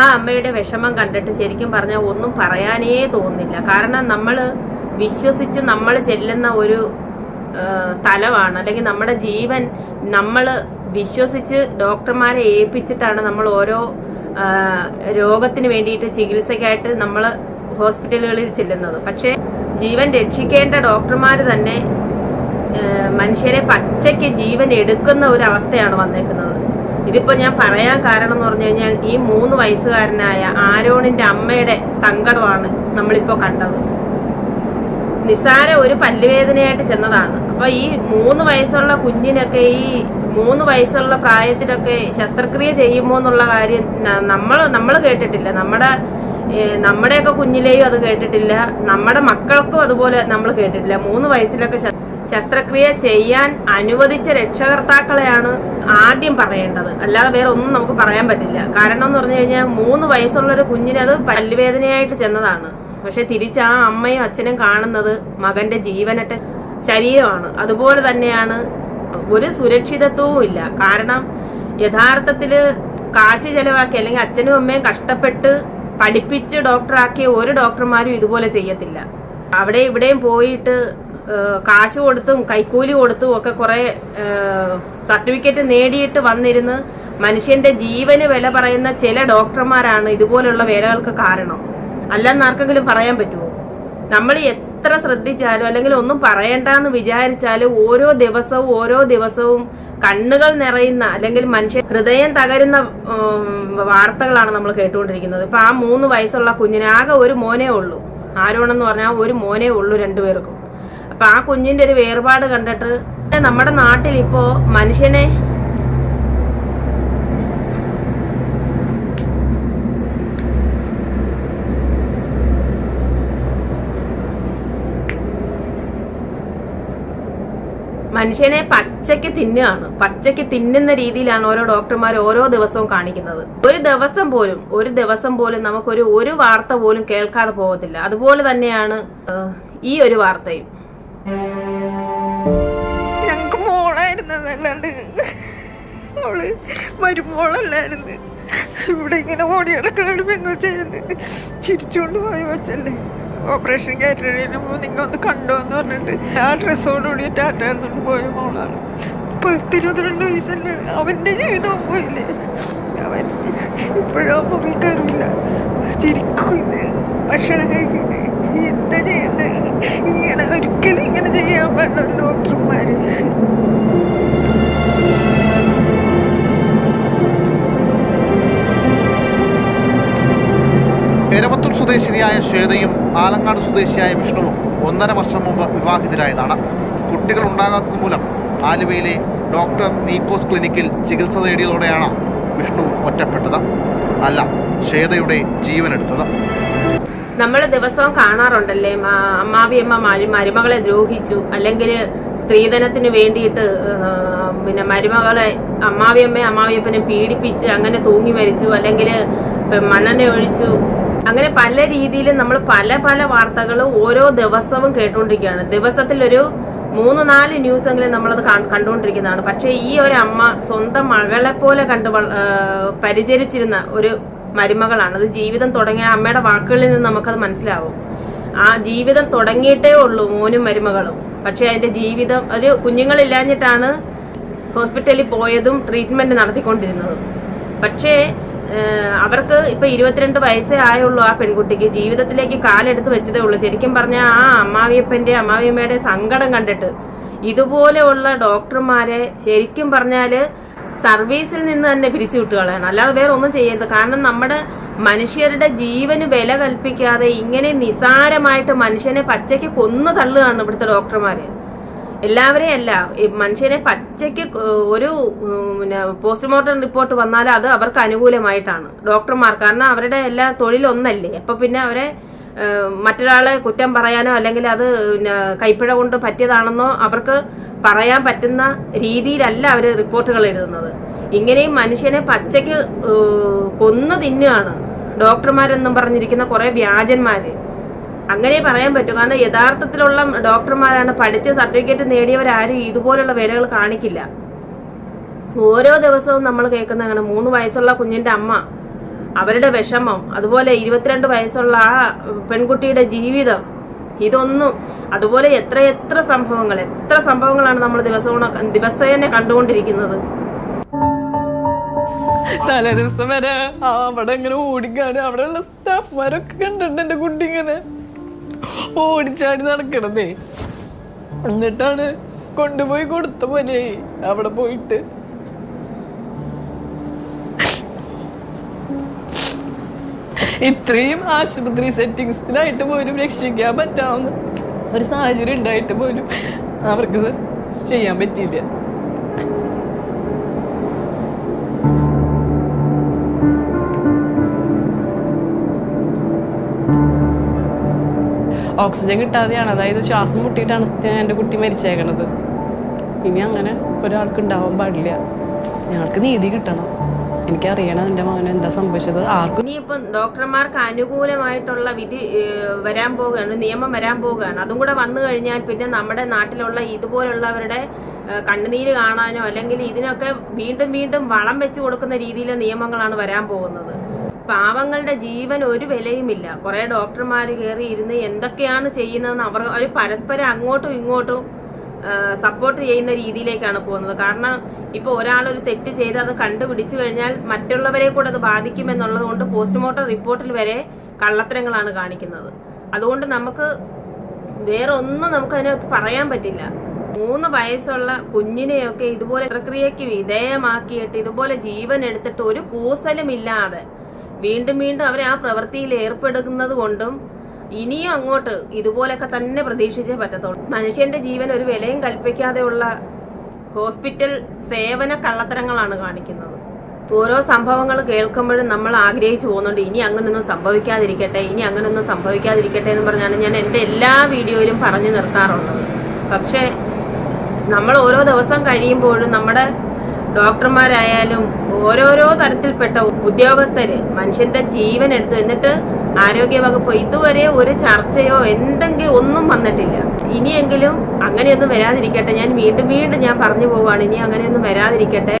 ആ അമ്മയുടെ വിഷമം കണ്ടിട്ട് ശരിക്കും പറഞ്ഞാൽ ഒന്നും പറയാനേ തോന്നില്ല കാരണം നമ്മൾ വിശ്വസിച്ച് നമ്മൾ ചെല്ലുന്ന ഒരു സ്ഥലമാണ്. അല്ലെങ്കിൽ നമ്മുടെ ജീവൻ നമ്മൾ വിശ്വസിച്ച് ഡോക്ടർമാരെ ഏൽപ്പിച്ചിട്ടാണ് നമ്മൾ ഓരോ രോഗത്തിന് വേണ്ടിയിട്ട് ചികിത്സയ്ക്കായിട്ട് നമ്മൾ ഹോസ്പിറ്റലുകളിൽ ചെല്ലുന്നത്. പക്ഷേ ജീവൻ രക്ഷിക്കേണ്ട ഡോക്ടർമാർ തന്നെ മനുഷ്യരെ പച്ചയ്ക്ക് ജീവൻ എടുക്കുന്ന ഒരു അവസ്ഥയാണ് വന്നേക്കുന്നത്. ഇതിപ്പോ ഞാൻ പറയാൻ കാരണം എന്ന് പറഞ്ഞു കഴിഞ്ഞാൽ ഈ മൂന്ന് വയസ്സുകാരനായ ആരോണിന്റെ അമ്മയുടെ സങ്കടമാണ് നമ്മളിപ്പോ കണ്ടത്. നിസാര ഒരു പല്ലുവേദനയായിട്ട് ചെന്നതാണ്. അപ്പൊ ഈ മൂന്ന് വയസ്സുള്ള കുഞ്ഞിനൊക്കെ ഈ മൂന്ന് വയസ്സുള്ള പ്രായത്തിലൊക്കെ ശസ്ത്രക്രിയ ചെയ്യുമോ എന്നുള്ള കാര്യം നമ്മൾ നമ്മൾ കേട്ടിട്ടില്ല. നമ്മുടെ നമ്മുടെയൊക്കെ കുഞ്ഞിലെയും അത് കേട്ടിട്ടില്ല. നമ്മുടെ മക്കൾക്കും അതുപോലെ നമ്മൾ കേട്ടിട്ടില്ല. മൂന്ന് വയസ്സിലൊക്കെ ശസ്ത്രക്രിയ ചെയ്യാൻ അനുവദിച്ച രക്ഷകർത്താക്കളെയാണ് ആദ്യം പറയേണ്ടത്. അല്ലാതെ വേറെ ഒന്നും നമുക്ക് പറയാൻ പറ്റില്ല. കാരണം എന്ന് പറഞ്ഞു കഴിഞ്ഞാൽ മൂന്ന് വയസ്സുള്ള ഒരു കുഞ്ഞിന് അത് പല്ലുവേദനയായിട്ട് ചെന്നതാണ്. പക്ഷെ തിരിച്ച് ആ അമ്മയും അച്ഛനും കാണുന്നത് മകന്റെ ജീവനറ്റ ശരീരമാണ്. അതുപോലെ തന്നെയാണ് ഒരു സുരക്ഷിതത്വവും ഇല്ല. കാരണം യഥാർത്ഥത്തിൽ കാശ് ചെലവാക്കി അല്ലെങ്കിൽ അച്ഛനും അമ്മയും കഷ്ടപ്പെട്ട് പഠിപ്പിച്ച് ഡോക്ടറാക്കിയ ഒരു ഡോക്ടർമാരും ഇതുപോലെ ചെയ്യത്തില്ല. അവിടെ ഇവിടെയും പോയിട്ട് കാശ് കൊടുത്തും കൈക്കൂലി കൊടുത്തും ഒക്കെ കുറെ സർട്ടിഫിക്കറ്റ് നേടിയിട്ട് വന്നിരുന്ന് മനുഷ്യന്റെ ജീവന് വില പറയുന്ന ചില ഡോക്ടർമാരാണ് ഇതുപോലുള്ള വേലകൾക്ക് കാരണം. അല്ലെന്ന് ആർക്കെങ്കിലും പറയാൻ പറ്റുമോ നമ്മൾ എത്ര ശ്രദ്ധിച്ചാലും അല്ലെങ്കിൽ ഒന്നും പറയണ്ടെന്ന് വിചാരിച്ചാലും ഓരോ ദിവസവും ഓരോ ദിവസവും കണ്ണുകൾ നിറയുന്ന അല്ലെങ്കിൽ മനുഷ്യ ഹൃദയം തകരുന്ന വാർത്തകളാണ് നമ്മൾ കേട്ടുകൊണ്ടിരിക്കുന്നത്. ഇപ്പൊ ആ മൂന്ന് വയസ്സുള്ള കുഞ്ഞിന് ആകെ ഒരു മോനേ ഉള്ളൂ. ആരോണെന്ന് പറഞ്ഞാൽ ഒരു മോനേ ഉള്ളൂ രണ്ടുപേർക്കും. അപ്പൊ ആ കുഞ്ഞിന്റെ ഒരു വേർപാട് കണ്ടിട്ട് നമ്മുടെ നാട്ടിൽ ഇപ്പോ മനുഷ്യനെ മനുഷ്യനെ പച്ചയ്ക്ക് തിന്നുകയാണ്. പച്ചയ്ക്ക് തിന്നുന്ന രീതിയിലാണ് ഓരോ ഡോക്ടർമാർ ഓരോ ദിവസവും കാണിക്കുന്നത്. ഒരു ദിവസം പോലും ഒരു ദിവസം പോലും നമുക്കൊരു ഒരു വാർത്ത പോലും കേൾക്കാതെ പോകത്തില്ല. അതുപോലെ തന്നെയാണ് ഈ ഒരു വാർത്തയും. ഞങ്ങക്ക് മോളായിരുന്നതല്ലാണ്ട് അവൾ മരുമോളല്ലായിരുന്നു. ഇവിടെ ഇങ്ങനെ ഓടി നടക്കണ ഒരു പെങ്കൊച്ചായിരുന്നു. ചിരിച്ചുകൊണ്ട് പോയി വച്ചല്ലേ. ഓപ്പറേഷൻ കയറ്റിന് നിങ്ങൾ ഒന്ന് കണ്ടോ എന്ന് പറഞ്ഞിട്ട് ആ ഡ്രസ്സോടുകൂടി ടാറ്റ എന്നുകൊണ്ട് പോയ മോളാണ്. ഇപ്പൊ ഇരുപത്തിരണ്ട് വയസ്സല്ലേ അവന്റെ ജീവിതവും പോയില്ലേ? അവൻ ഇപ്പോഴും മുറി കയറില്ല ചിരിക്കില്ല ഭക്ഷണം കഴിക്കില്ല എന്താ ചെയ്യണ്ടേ ഇങ്ങനെ ഒരിക്കലും ഇങ്ങനെ ചെയ്യാൻ പാടില്ല ഡോക്ടർമാര്. എരമത്തൂർ സ്വദേശിനിയായ ശ്വേതയും ആലങ്ങാട് സ്വദേശിയായ വിഷ്ണുവും ഒന്നര വർഷം മുമ്പ് വിവാഹിതരായതാണ്. കുട്ടികൾ ഉണ്ടാകാത്തത് മൂലം ആലുവയിലെ ഡോക്ടർ നീക്കോസ് ക്ലിനിക്കിൽ ചികിത്സ തേടിയതോടെയാണ് വിഷ്ണു ഒറ്റപ്പെട്ടത്. അല്ല ശ്വേതയുടെ ജീവനെടുത്തത്. നമ്മൾ ദിവസവും കാണാറുണ്ടല്ലേ? മാ- അമ്മാവിയമ്മ മരു മരുമകളെ ദ്രോഹിച്ചു. അല്ലെങ്കിൽ സ്ത്രീധനത്തിന് വേണ്ടിയിട്ട് പിന്നെ മരുമകളെ അമ്മാവിയമ്മയെ അമ്മാവിയപ്പനെ പീഡിപ്പിച്ച് അങ്ങനെ തൂങ്ങി മരിച്ചു. അല്ലെങ്കിൽ മണ്ണെണ്ണ ഒഴിച്ചു. അങ്ങനെ പല രീതിയിലും നമ്മൾ പല പല വാർത്തകൾ ഓരോ ദിവസവും കേട്ടുകൊണ്ടിരിക്കുകയാണ് ദിവസത്തിൽ ഒരു മൂന്ന് നാല് ന്യൂസ് എങ്കിലും നമ്മളത് കണ്ടുകൊണ്ടിരിക്കുന്നതാണ് പക്ഷേ ഈ ഒരു അമ്മ സ്വന്തം മകളെ പോലെ കണ്ട് പരിചരിച്ചിരുന്ന ഒരു മരുമകളാണ്. അത് ജീവിതം തുടങ്ങിയ അമ്മയുടെ വാക്കുകളിൽ നിന്ന് നമുക്കത് മനസ്സിലാവും. ആ ജീവിതം തുടങ്ങിയിട്ടേ ഉള്ളൂ മോനും മരുമകളും. പക്ഷെ അതിന്റെ ജീവിതം ഒരു കുഞ്ഞുങ്ങളില്ലാഞ്ഞിട്ടാണ് ഹോസ്പിറ്റലിൽ പോയതും ട്രീറ്റ്മെന്റ് നടത്തിക്കൊണ്ടിരുന്നതും. പക്ഷേ അവർക്ക് ഇപ്പൊ ഇരുപത്തിരണ്ട് വയസ്സേ ആയുള്ളൂ ആ പെൺകുട്ടിക്ക്. ജീവിതത്തിലേക്ക് കാലെടുത്ത് വെച്ചതേ ഉള്ളൂ. ശരിക്കും പറഞ്ഞാൽ ആ അമ്മാവിയപ്പന്റെ അമ്മാവിയമ്മയുടെ സങ്കടം കണ്ടിട്ട് ഇതുപോലെയുള്ള ഡോക്ടർമാരെ ശരിക്കും പറഞ്ഞാൽ സർവീസിൽ നിന്ന് തന്നെ പിരിച്ചു വിട്ടുകളയാണ് അല്ലാതെ വേറെ ഒന്നും ചെയ്യരുത്. കാരണം നമ്മുടെ മനുഷ്യരുടെ ജീവന് വില കൽപ്പിക്കാതെ ഇങ്ങനെ നിസാരമായിട്ട് മനുഷ്യനെ പച്ചയ്ക്ക് കൊന്നു തള്ളുകയാണ് ഇവിടുത്തെ ഡോക്ടർമാര്. എല്ലാവരെയും അല്ല മനുഷ്യനെ പച്ചയ്ക്ക് ഒരു പിന്നെ പോസ്റ്റ്മോർട്ടം റിപ്പോർട്ട് വന്നാൽ അത് അവർക്ക് അനുകൂലമായിട്ടാണ് ഡോക്ടർമാർ. കാരണം അവരുടെ എല്ലാ തൊഴിലൊന്നല്ലേ. അപ്പൊ പിന്നെ അവരെ മറ്റൊരാളെ കുറ്റം പറയാനോ അല്ലെങ്കിൽ അത് കൈപ്പിഴ കൊണ്ട് പറ്റിയതാണെന്നോ അവർക്ക് പറയാൻ പറ്റുന്ന രീതിയിലല്ല അവർ റിപ്പോർട്ടുകൾ എഴുതുന്നത്. ഇങ്ങനെയും മനുഷ്യനെ പച്ചയ്ക്ക് കൊന്നു തിന്നുകയാണ് ഡോക്ടർമാരെന്നും പറഞ്ഞിരിക്കുന്ന കുറേ വ്യാജന്മാർ അങ്ങനെ പറയാൻ പറ്റും. കാരണം യഥാർത്ഥത്തിലുള്ള ഡോക്ടർമാരാണ് പഠിച്ച് സർട്ടിഫിക്കറ്റ് നേടിയവരാരും ഇതുപോലുള്ള വിലകൾ കാണിക്കില്ല. ഓരോ ദിവസവും നമ്മൾ കേൾക്കുന്ന അങ്ങനെ മൂന്ന് വയസ്സുള്ള കുഞ്ഞിന്റെ അമ്മ അവരുടെ വിഷമം അതുപോലെ ഇരുപത്തിരണ്ട് വയസ്സുള്ള ആ പെൺകുട്ടിയുടെ ജീവിതം ഇതൊന്നും അതുപോലെ എത്ര എത്ര സംഭവങ്ങൾ എത്ര സംഭവങ്ങളാണ് നമ്മൾ ദിവസവും ദിവസേന കണ്ടുകൊണ്ടിരിക്കുന്നത്? തലേ ദിവസം വരെ അവിടെ ഇങ്ങനെ ഓടിക്കാണ്. അവിടെയുള്ള സ്റ്റാഫ്മാരൊക്കെ കണ്ടിട്ടുണ്ട് എന്റെ കുട്ടി ഇങ്ങനെ. ഓടിച്ചാടി നടക്കണതേ. എന്നിട്ടാണ് കൊണ്ടുപോയി കൊടുത്ത പോലെ അവിടെ പോയിട്ട് ഇത്രയും ആശുപത്രി സെറ്റിങ്സിലായിട്ട് പോലും രക്ഷിക്കാൻ പറ്റാവുന്ന ഒരു സാഹചര്യം ഉണ്ടായിട്ട് പോലും അവർക്ക് ചെയ്യാൻ പറ്റിയില്ല. ഓക്സിജൻ കിട്ടാതെയാണ് അതായത് ശ്വാസം മുട്ടിയിട്ടാണ് എന്റെ കുട്ടി മരിച്ചേക്കണത്. ഇനി അങ്ങനെ ഒരാൾക്ക് ഉണ്ടാവാൻ പാടില്ല. ഞങ്ങൾക്ക് നീതി കിട്ടണം. എനിക്കറിയണം എന്റെ മോനെ എന്താ സംഭവിച്ചത്. ആർക്കും ഇനിയിപ്പം ഡോക്ടർമാർക്ക് അനുകൂലമായിട്ടുള്ള വിധി വരാൻ പോവുകയാണ് നിയമം വരാൻ പോവുകയാണ്. അതും കൂടെ വന്നു കഴിഞ്ഞാൽ പിന്നെ നമ്മുടെ നാട്ടിലുള്ള ഇതുപോലുള്ളവരുടെ കണ്ണുനീര് കാണാനോ അല്ലെങ്കിൽ ഇതിനൊക്കെ വീണ്ടും വീണ്ടും വളം വെച്ച് കൊടുക്കുന്ന രീതിയിലെ നിയമങ്ങളാണ് വരാൻ പോകുന്നത്. പാവങ്ങളുടെ ജീവൻ ഒരു വിലയുമില്ല. കുറെ ഡോക്ടർമാർ കയറി ഇരുന്ന് എന്തൊക്കെയാണ് ചെയ്യുന്നതെന്ന് അവർ അവർ പരസ്പരം അങ്ങോട്ടും ഇങ്ങോട്ടും സപ്പോർട്ട് ചെയ്യുന്ന രീതിയിലേക്കാണ് പോകുന്നത്. കാരണം ഇപ്പൊ ഒരാൾ ഒരു തെറ്റ് ചെയ്ത് അത് കണ്ടുപിടിച്ചു കഴിഞ്ഞാൽ മറ്റുള്ളവരെ കൂടെ അത് ബാധിക്കുമെന്നുള്ളത് കൊണ്ട് പോസ്റ്റ്മോർട്ടം റിപ്പോർട്ടിൽ വരെ കള്ളത്തരങ്ങളാണ് കാണിക്കുന്നത്. അതുകൊണ്ട് നമുക്ക് വേറെ ഒന്നും നമുക്ക് അതിനകത്ത് പറയാൻ പറ്റില്ല. മൂന്ന് വയസ്സുള്ള കുഞ്ഞിനെയൊക്കെ ഇതുപോലെ പ്രക്രിയയ്ക്ക് വിധേയമാക്കിയിട്ട് ഇതുപോലെ ജീവൻ എടുത്തിട്ട് ഒരു കൂസലും ഇല്ലാതെ വീണ്ടും വീണ്ടും അവരെ ആ പ്രവൃത്തിയിൽ ഏർപ്പെടുന്നത് കൊണ്ടും ഇനിയും അങ്ങോട്ട് ഇതുപോലൊക്കെ തന്നെ പ്രതീക്ഷിച്ചേ പറ്റത്തുള്ളൂ. മനുഷ്യന്റെ ജീവൻ ഒരു വിലയും കൽപ്പിക്കാതെയുള്ള ഹോസ്പിറ്റൽ സേവന കള്ളത്തരങ്ങളാണ് കാണിക്കുന്നത്. ഓരോ സംഭവങ്ങൾ കേൾക്കുമ്പോഴും നമ്മൾ ആഗ്രഹിച്ചു പോകുന്നുണ്ട് ഇനി അങ്ങനൊന്നും സംഭവിക്കാതിരിക്കട്ടെ ഇനി അങ്ങനൊന്നും സംഭവിക്കാതിരിക്കട്ടെ എന്ന് പറഞ്ഞാണ് ഞാൻ എന്റെ എല്ലാ വീഡിയോയിലും പറഞ്ഞു നിർത്താറുള്ളത്. പക്ഷേ നമ്മൾ ഓരോ ദിവസം കഴിയുമ്പോഴും നമ്മുടെ ഡോക്ടർമാരായാലും ഓരോരോ തരത്തിൽപ്പെട്ട ഉദ്യോഗസ്ഥര് മനുഷ്യന്റെ ജീവൻ എടുത്തു. എന്നിട്ട് ആരോഗ്യവകുപ്പ് ഇതുവരെ ഒരു ചർച്ചയോ എന്തെങ്കിലും ഒന്നും വന്നിട്ടില്ല. ഇനിയെങ്കിലും അങ്ങനെയൊന്നും വരാതിരിക്കട്ടെ. ഞാൻ വീണ്ടും വീണ്ടും ഞാൻ പറഞ്ഞു പോവാണ് ഇനി അങ്ങനെയൊന്നും വരാതിരിക്കട്ടെ.